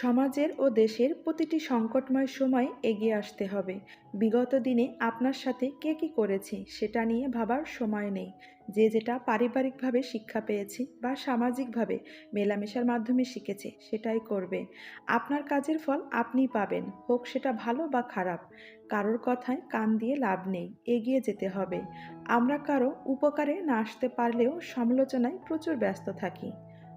সমাজের ও দেশের প্রতিটি সংকটময় সময় এগিয়ে আসতে হবে। বিগত দিনে আপনার সাথে কে কী করেছে সেটা নিয়ে ভাবার সময় নেই। যে যেটা পারিবারিকভাবে শিক্ষা পেয়েছে বা সামাজিকভাবে মেলামেশার মাধ্যমে শিখেছে সেটাই করবে। আপনার কাজের ফল আপনি পাবেন, হোক সেটা ভালো বা খারাপ। কারোর কথায় কান দিয়ে লাভ নেই, এগিয়ে যেতে হবে। আমরা কারও উপকারে না আসতে পারলেও সমালোচনায় প্রচুর ব্যস্ত থাকি।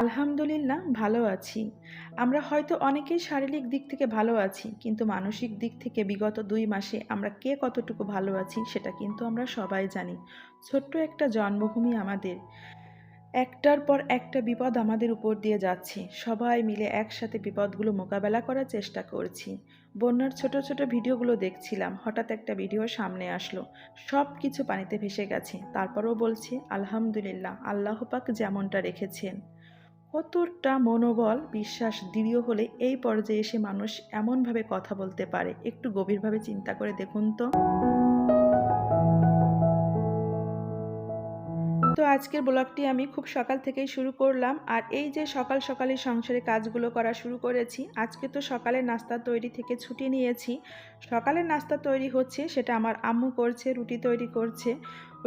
আলহামদুলিল্লাহ, ভালো আছি। আমরা হয়তো অনেকেই শারীরিক দিক থেকে ভালো আছি, কিন্তু মানসিক দিক থেকে বিগত দুই মাসে আমরা কে কতটুকু ভালো আছি সেটা কিন্তু আমরা সবাই জানি। ছোট্ট একটা জন্মভূমি আমাদের। একটার পর একটা বিপদ আমাদের উপর দিয়ে যাচ্ছে। সবাই মিলে একসাথে বিপদগুলো মোকাবেলা করার চেষ্টা করছি। বন্যার ছোট ছোট ভিডিওগুলো দেখছিলাম, হঠাৎ একটা ভিডিও সামনে আসলো। সব কিছু পানিতে ভেসে গেছে। তারপরও বলছে, আলহামদুলিল্লাহ, আল্লাহ পাক যেমনটা রেখেছেন। কতটা মনোবল, বিশ্বাস দৃঢ় হলে এই পর্যায়ে এসে মানুষ এমনভাবে কথা বলতে পারে? একটু গভীরভাবে চিন্তা করে দেখুন তো। তো আজকের ব্লগটি আমি খুব সকাল থেকেই শুরু করলাম। আর এই যে সকাল সকালে সংসারে কাজগুলো করা শুরু করেছি, আজকে তো সকালের নাস্তা তৈরি থেকে ছুটি নিয়েছি। সকালের নাস্তা তৈরি হচ্ছে, সেটা আমার আম্মু করছে, রুটি তৈরি করছে।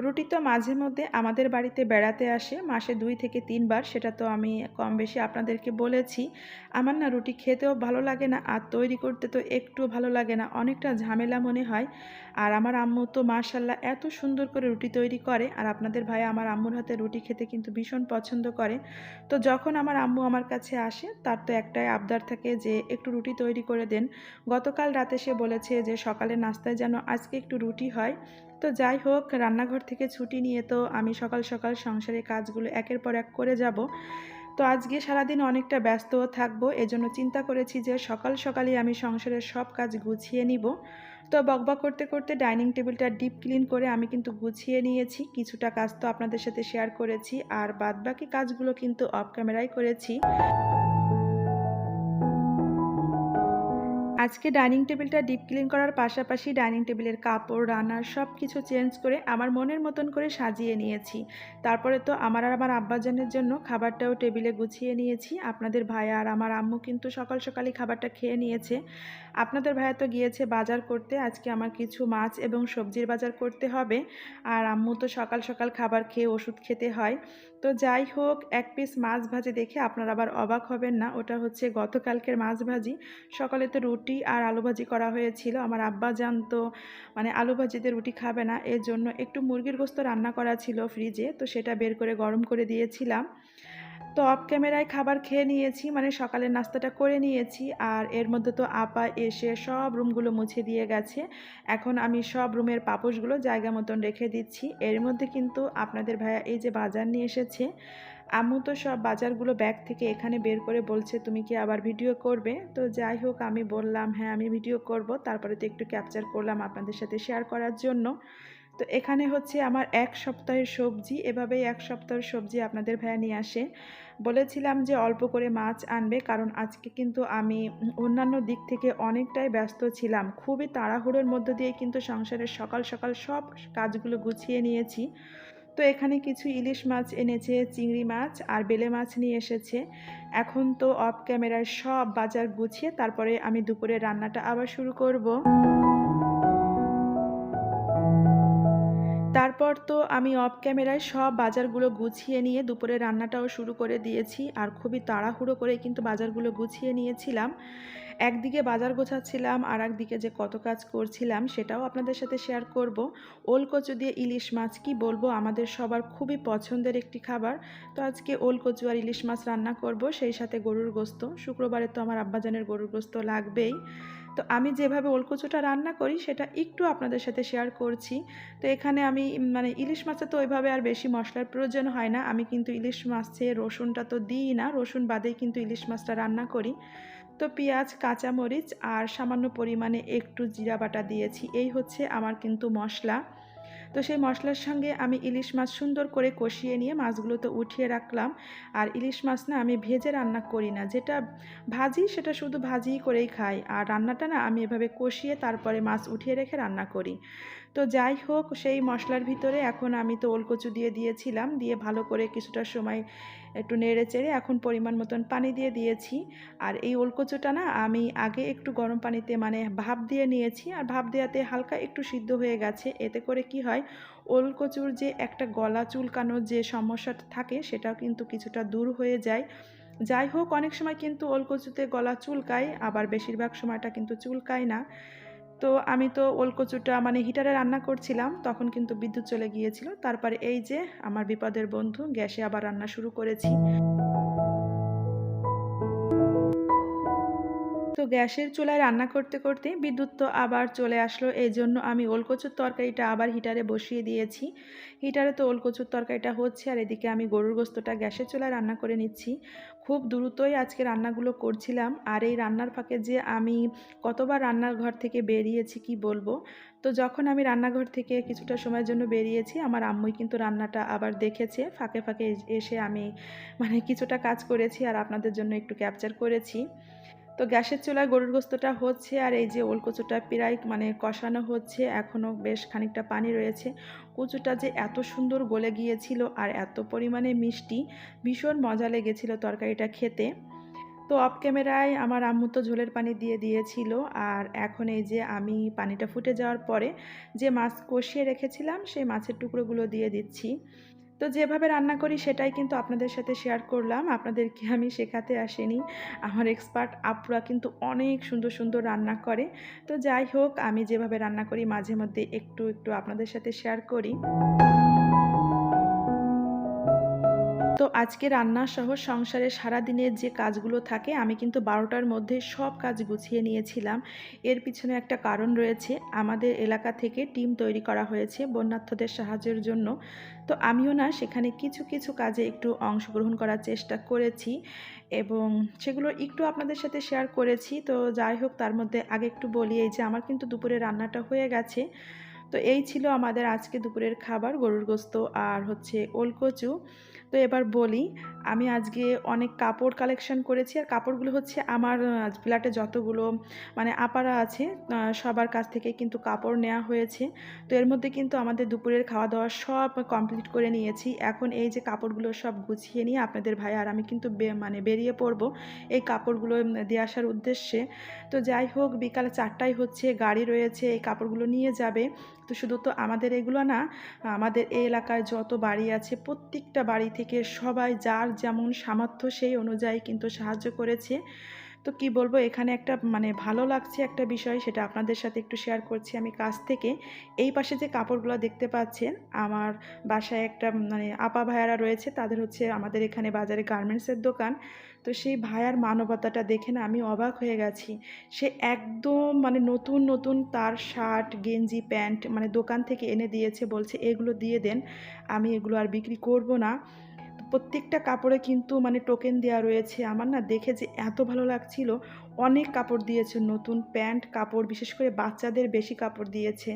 রুটি তো মাঝে মধ্যে আমাদের বাড়িতে বেড়াতে আসে, মাসে দুই থেকে তিনবার, সেটা তো আমি কম বেশি আপনাদেরকে বলেছি। আমার না রুটি খেতেও ভালো লাগে না, আর তৈরি করতে তো একটুও ভালো লাগে না, অনেকটা ঝামেলা মনে হয়। আর আমার আম্মু তো মার্শাল্লাহ এত সুন্দর করে রুটি তৈরি করে, আর আপনাদের ভাই আমার আম্মুর হাতে রুটি খেতে কিন্তু ভীষণ পছন্দ করে। তো যখন আমার আম্মু আমার কাছে আসে, তার তো একটাই আবদার থাকে যে একটু রুটি তৈরি করে দেন। গতকাল রাতে সে বলেছে যে সকালে নাস্তায় যেন আজকে একটু রুটি হয়। তো যাই হোক, রান্নাঘর থেকে ছুটি নিয়ে তো আমি সকাল সকাল সংসারের কাজগুলো একের পর এক করে যাব। তো আজকে সারাদিন অনেকটা ব্যস্ত থাকব, এজন্য চিন্তা করেছি যে সকাল সকালেই আমি সংসারের সব কাজ গুছিয়ে নিব। তো বকবক করতে করতে ডাইনিং টেবিলটা ডিপ ক্লিন করে আমি কিন্তু গুছিয়ে নিয়েছি। কিছুটা কাজ তো আপনাদের সাথে শেয়ার করেছি, আর বাদবাকি কাজগুলো কিন্তু অফ ক্যামেরায় করেছি। আজকে ডাইনিং টেবিলটা ডিপ ক্লিন করার পাশাপাশি ডাইনিং টেবিলের কাপড়, রান্নার সব কিছু চেঞ্জ করে আমার মনের মতন করে সাজিয়ে নিয়েছি। তারপরে তো আমার আর আমার আব্বাজানের জন্য খাবারটাও টেবিলে গুছিয়ে নিয়েছি। আপনাদের ভাইয়া আর আমার আম্মু কিন্তু সকাল সকালই খাবারটা খেয়ে নিয়েছে। আপনাদের ভাইয়া তো গিয়েছে বাজার করতে, আজকে আমার কিছু মাছ এবং সবজির বাজার করতে হবে। আর আম্মু তো সকাল সকাল খাবার খেয়ে ওষুধ খেতে হয়। তো যাই হোক, এক পিস মাছ ভাজি দেখে আপনারা আবার অবাক হবেন না। ওটা হচ্ছে গতকালকের মাছ ভাজি। সকালে তো রুটি আর আলু ভাজি করা হয়েছিল। আমার আব্বা জানতো মানে আলু ভাজিতে রুটি খাবে না। এর জন্য একটু মুরগির গোস্ত রান্না করা ছিল ফ্রিজে তো সেটা বের করে গরম করে দিয়েছিলাম। তো অফ ক্যামেরায় খাবার খেয়ে নিয়েছি মানে সকালের নাস্তাটা করে নিয়েছি, আর এর মধ্যে তো আপা এসে সব রুমগুলো মুছে দিয়ে গেছে। এখন আমি সব রুমের পাপোশগুলো জায়গা মতন রেখে দিচ্ছি। এর মধ্যে কিন্তু আপনাদের ভাইয়া এই যে বাজার নিয়ে এসেছে, আম্মু তো সব বাজারগুলো ব্যাগ থেকে এখানে বের করে বলছে, তুমি কি আবার ভিডিও করবে? তো যাই হোক, আমি বললাম হ্যাঁ আমি ভিডিও করব। তারপরে তো একটু ক্যাপচার করলাম আপনাদের সাথে শেয়ার করার জন্য। তো এখানে হচ্ছে আমার এক সপ্তাহের সবজি, এভাবেই এক সপ্তাহের সবজি আপনাদের ভাইয়া নিয়ে আসে। বলেছিলাম যে অল্প করে মাছ আনবে, কারণ আজকে কিন্তু আমি অন্যান্য দিক থেকে অনেকটাই ব্যস্ত ছিলাম। খুবই তাড়াহুড়োর মধ্য দিয়ে কিন্তু সংসারের সকাল সকাল সব কাজগুলো গুছিয়ে নিয়েছি। তো এখানে কিছু ইলিশ মাছ এনেছে, চিংড়ি মাছ আর বেলে মাছ নিয়ে এসেছে। এখন তো অফ ক্যামেরায় সব বাজার গুছিয়ে তারপরে আমি দুপুরে রান্নাটা আবার শুরু করব। তারপর তো আমি অফ ক্যামেরায় সব বাজারগুলো গুছিয়ে নিয়ে দুপুরে রান্নাটাও শুরু করে দিয়েছি, আর খুবই তাড়াহুড়ো করে কিন্তু বাজারগুলো গুছিয়ে নিয়েছিলাম। একদিকে বাজার গোছাচ্ছিলাম, আর একদিকে যে কত কাজ করছিলাম সেটাও আপনাদের সাথে শেয়ার করব। ওল কচু দিয়ে ইলিশ মাছ কি বলব? আমাদের সবার খুবই পছন্দের একটি খাবার। তো আজকে ওল কচু আর ইলিশ মাছ রান্না করব, সেই সাথে গরুর গোস্ত। শুক্রবারে তো আমার আব্বাজানের গরুর গোস্ত লাগবেই। তো আমি যেভাবে ওলকচুটা রান্না করি, সেটা একটু আপনাদের সাথে শেয়ার করছি। তো এখানে আমি মানে ইলিশ মাছে তো ওইভাবে আর বেশি মশলার প্রয়োজন হয় না। আমি কিন্তু ইলিশ মাছে রসুনটা তো দিই না। রসুন বাদেই কিন্তু ইলিশ মাছটা রান্না করি। তো পেঁয়াজ, কাঁচামরিচ আর সামান্য পরিমাণে একটু জিরা বাটা দিয়েছি। এই হচ্ছে আমার কিন্তু মশলা। তো সেই মশলার সঙ্গে আমি ইলিশ মাছ সুন্দর করে কষিয়ে নিয়ে মাছগুলো তো উঠিয়ে রাখলাম। আর ইলিশ মাছ না আমি ভেজে রান্না করি না। যেটা ভাজি সেটা শুধু ভাজিই করেই খাই। আর রান্নাটা না আমি এভাবে কষিয়ে তারপরে মাছ উঠিয়ে রেখে রান্না করি। তো যাই হোক, সেই মশলার ভিতরে এখন আমি তো ওলকচু দিয়ে দিয়েছিলাম, দিয়ে ভালো করে কিছুটা সময় একটু নেড়ে চেড়ে এখন পরিমাণ মতন পানি দিয়ে দিয়েছি। আর এই ওলকচুটা না আমি আগে একটু গরম পানিতে মানে ভাপ দিয়ে নিয়েছি, আর ভাপ দেওয়াতে হালকা একটু সিদ্ধ হয়ে গেছে। এতে করে কি হয়, ওলকচুর যে একটা গলা চুলকানোর যে সমস্যাটা থাকে, সেটাও কিন্তু কিছুটা দূর হয়ে যায়। যাই হোক, অনেক সময় কিন্তু ওলকচুতে গলা চুলকায়, আবার বেশিরভাগ সময়টা কিন্তু চুলকায় না। তো আমি তো ওলকচুটা মানে হিটারে রান্না করছিলাম, তখন কিন্তু বিদ্যুৎ চলে গিয়েছিল। তারপরে এই যে আমার বিপদের বন্ধু, গ্যাসে আবার রান্না শুরু করেছি। গ্যাসের চুলায় রান্না করতে করতে বিদ্যুৎ তো আবার চলে আসলো। এই জন্য আমি ওলকচুর তরকারিটা আবার হিটারে বসিয়ে দিয়েছি। হিটারে তো ওলকচুর তরকারিটা হচ্ছে আর এদিকে আমি গরুর গোস্তটা গ্যাসের চুলায় রান্না করে নিচ্ছি। খুব দ্রুতই আজকে রান্নাগুলো করছিলাম আর এই রান্নার ফাঁকে যে আমি কতবার রান্নার ঘর থেকে বেরিয়েছি কি বলব? তো যখন আমি রান্নাঘর থেকে কিছুটা সময়ের জন্য বেরিয়েছি, আমার আম্মুই কিন্তু রান্নাটা আবার দেখেছে। ফাঁকে ফাঁকে এসে আমি মানে কিছুটা কাজ করেছি আর আপনাদের জন্য একটু ক্যাপচার করেছি। তো গ্যাসের চুলায় গরুর গোস্তটা হচ্ছে আর এই যে ওল কচুটা প্রায় মানে কষানো হচ্ছে, এখনও বেশ খানিকটা পানি রয়েছে। কচুটা যে এত সুন্দর গলে গিয়েছিল আর এত পরিমাণে মিষ্টি, ভীষণ মজা লেগেছিল তরকারিটা খেতে। তো অফ ক্যামেরায় আমার আম্মু তো ঝোলের পানি দিয়ে দিয়েছিল আর এখন এই যে আমি পানিটা ফুটে যাওয়ার পরে যে মাছ কষিয়ে রেখেছিলাম, সেই মাছের টুকরোগুলো দিয়ে দিচ্ছি। তো যেভাবে রান্না করি সেটাই কিন্তু আপনাদের সাথে শেয়ার করলাম। আপনাদেরকে আমি শেখাতে আসিনি। আমার এক্সপার্ট আপুরা কিন্তু অনেক সুন্দর সুন্দর রান্না করে। তো যাই হোক, আমি যেভাবে রান্না করি মাঝে মধ্যে একটু একটু আপনাদের সাথে শেয়ার করি। তো আজকে রান্না সহ সংসারের সারাদিনের যে কাজগুলো থাকে, আমি কিন্তু বারোটার মধ্যে সব কাজ গুছিয়ে নিয়েছিলাম। এর পিছনে একটা কারণ রয়েছে, আমাদের এলাকা থেকে টিম তৈরি করা হয়েছে বন্যার্থদের সাহায্যের জন্য। তো আমিও না, সেখানে কিছু কিছু কাজে একটু অংশগ্রহণ করার চেষ্টা করেছি এবং সেগুলো একটু আপনাদের সাথে শেয়ার করেছি। তো যাই হোক, তার মধ্যে আগে একটু বলি, এই যে আমার কিন্তু দুপুরে রান্নাটা হয়ে গেছে। তো এই ছিল আমাদের আজকে দুপুরের খাবার, গরুর গোস্ত আর হচ্ছে ওলকচু। তো এবার বলি, আমি আজকে অনেক কাপড় কালেকশন করেছি আর কাপড়গুলো হচ্ছে আমার ফ্ল্যাটে যতগুলো মানে আপারা আছে সবার কাছ থেকে কিন্তু কাপড় নেওয়া হয়েছে। তো এর মধ্যে কিন্তু আমাদের দুপুরের খাওয়া দাওয়া সব কমপ্লিট করে নিয়েছি। এখন এই যে কাপড়গুলো সব গুছিয়ে নিয়ে আপনাদের ভাই আর আমি কিন্তু মানে বেরিয়ে পড়ব এই কাপড়গুলো দিয়ে আসার উদ্দেশ্যে। তো যাই হোক, বিকাল চারটায় হচ্ছে গাড়ি রয়েছে, এই কাপড়গুলো নিয়ে যাবে। তো শুধু তো আমাদের এগুলো না, আমাদের এই এলাকায় যত বাড়ি আছে, প্রত্যেকটা বাড়ি থেকে সবাই যার যেমন সামর্থ্য সেই অনুযায়ী কিন্তু সাহায্য করেছে। তো কি বলব, এখানে একটা মানে ভালো লাগছে একটা বিষয়, সেটা আপনাদের সাথে একটু শেয়ার করছি আমি কাছ থেকে। এই পাশে যে কাপড়গুলো দেখতে পাচ্ছেন, আমার বাসায় একটা মানে আপা ভাইয়ারা রয়েছে, তাদের হচ্ছে আমাদের এখানে বাজারে গার্মেন্টসের দোকান। তো সেই ভাইয়ার মানবতাটা দেখে না আমি অবাক হয়ে গেছি। সে একদম মানে নতুন নতুন তার শার্ট, গেঞ্জি, প্যান্ট মানে দোকান থেকে এনে দিয়েছে, বলছে এগুলো দিয়ে দেন, আমি এগুলো আর বিক্রি করব না। প্রত্যেকটা কাপড়ে কিন্তু মানে টোকেন দেওয়া রয়েছে। আমার না দেখে যে এত ভালো লাগছিল। অনেক কাপড় দিয়েছে নতুন প্যান্ট কাপড়, বিশেষ করে বাচ্চাদের বেশি কাপড় দিয়েছে।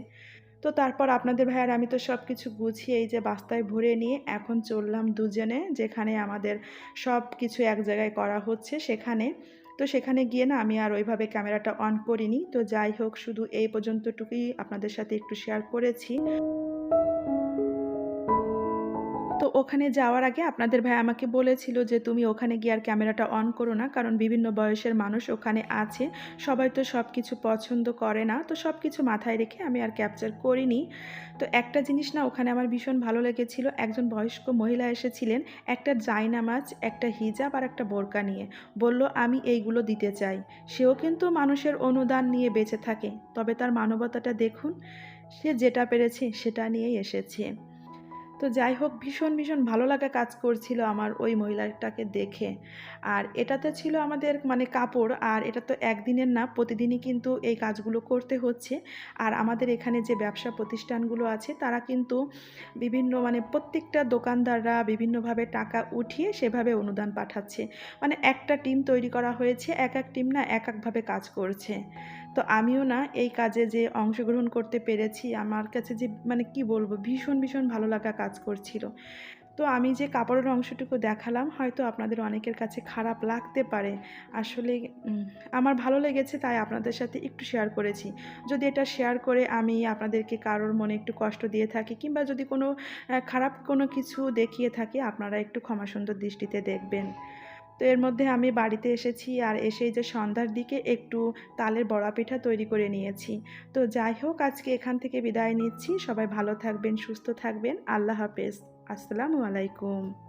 তো তারপর আপনাদের ভাইয়ার আমি তো সব কিছু গুছিয়ে এই যে বাস্তায় ভরে নিয়ে এখন চললাম দুজনে, যেখানে আমাদের সব কিছু এক জায়গায় করা হচ্ছে সেখানে। তো সেখানে গিয়ে না আমি আর ওইভাবে ক্যামেরাটা অন করিনি। তো যাই হোক, শুধু এই পর্যন্তটুকুই আপনাদের সাথে একটু শেয়ার করেছি। ওখানে যাওয়ার আগে আপনাদের ভাই আমাকে বলেছিল যে, তুমি ওখানে গিয়ে আর ক্যামেরাটা অন করো না, কারণ বিভিন্ন বয়সের মানুষ ওখানে আছে। সবাই তো সব কিছু পছন্দ করে না। তো সব কিছু মাথায় রেখে আমি আর ক্যাপচার করিনি। তো একটা জিনিস না, ওখানে আমার ভীষণ ভালো লেগেছিল। একজন বয়স্ক মহিলা এসেছিলেন, একটা জায়নামাজ একটা হিজাব আর একটা বোরকা নিয়ে। বলল, আমি এইগুলো দিতে চাই। সেও কিন্তু মানুষের অনুদান নিয়ে বেঁচে থাকে। তবে তার মানবতাটা দেখুন, সে যেটা পেরেছে সেটা নিয়েই এসেছে। তো যাই হোক ভীষণ, ভীষণ ভালো লাগা কাজ করছিল আমার ওই মহিলাটাকে দেখে। আর এটাতে ছিল আমাদের মানে কাপড় আর এটা তো একদিনের না প্রতিদিনই কিন্তু এই কাজগুলো করতে হচ্ছে। আর আমাদের এখানে যে ব্যবসা প্রতিষ্ঠানগুলো আছে তারা কিন্তু বিভিন্ন মানে প্রত্যেকটা দোকানদাররা বিভিন্নভাবে টাকা উঠিয়ে সেভাবে অনুদান পাঠাচ্ছে। মানে একটা টিম তৈরি করা হয়েছে, এক, এক টিম না এক, একভাবে কাজ করছে। তো আমিও না এই কাজে যে অংশগ্রহণ করতে পেরেছি আমার কাছে যে মানে কি বলব ভীষণ, ভীষণ ভালো লাগা কাজ করছিল। তো আমি যে কাপড়ের অংশটুকু দেখালাম, হয়তো আপনাদের অনেকের কাছে খারাপ লাগতে পারে। আসলে আমার ভালো লেগেছে তাই আপনাদের সাথে একটু শেয়ার করেছি। যদি এটা শেয়ার করে আমি আপনাদেরকে কারোর মনে একটু কষ্ট দিয়ে থাকি কিংবা যদি কোনো খারাপ কোনো কিছু দেখিয়ে থাকি, আপনারা একটু ক্ষমাসুন্দর দৃষ্টিতে দেখবেন। তো এর মধ্যে আমি বাড়িতে এসেছি আর এসেই যে সন্ধ্যার দিকে একটু তালের বড়া পিঠা তৈরি করে নিয়েছি। তো যাই হোক আজকে এখান থেকে বিদায় নিচ্ছি। সবাই ভালো থাকবেন, সুস্থ থাকবেন। আল্লাহ হাফেজ। আসসালামু আলাইকুম।